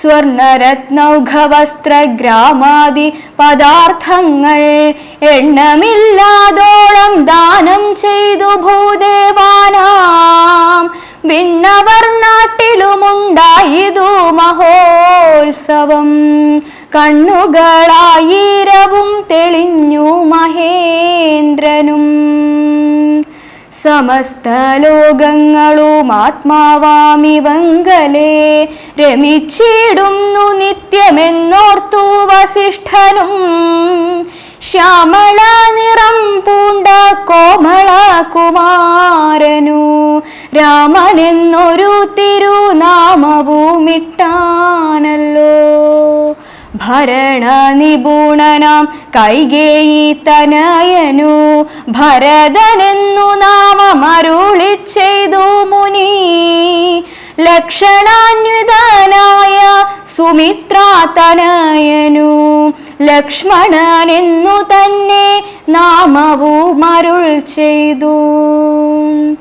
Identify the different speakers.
Speaker 1: സ്വർണരത്നൗഘവസ്ത്രഗ്രാമാദി പദാർത്ഥങ്ങൾ എണ്ണമില്ലാതോളം ദാനം ചെയ്തു ഭൂദേവാനാം. വിണ്ണവർ നാട്ടിലുമുണ്ടായിതു മഹോത്സവം കണ്ണുകളായിരവും തെളിഞ്ഞു മഹേന്ദ്രനും. സമസ്ത ലോകങ്ങളും ആത്മാവാമി ആത്മാവാമിവങ്കലേ. രമിച്ചിടുന്നു നിത്യമെന്നോർത്തു വസിഷ്ഠനും. ശ്യാമള നിറം പൂണ്ട കോമള കുമാരനു. രാമനെന്നൊരു തിരുനാമവുമിട്ടാനല്ലോ ഭരണ നിപുണനാം കൈകേയി തനയനു. ഭരതനെന്നു നാമമരുളി ചെയ്തു മുനി. ലക്ഷണാന്വിതനായ സുമിത്രാതനയനു ലക്ഷ്മണനെന്നു തന്നെ നാമവും അരുൾ ചെയ്തു.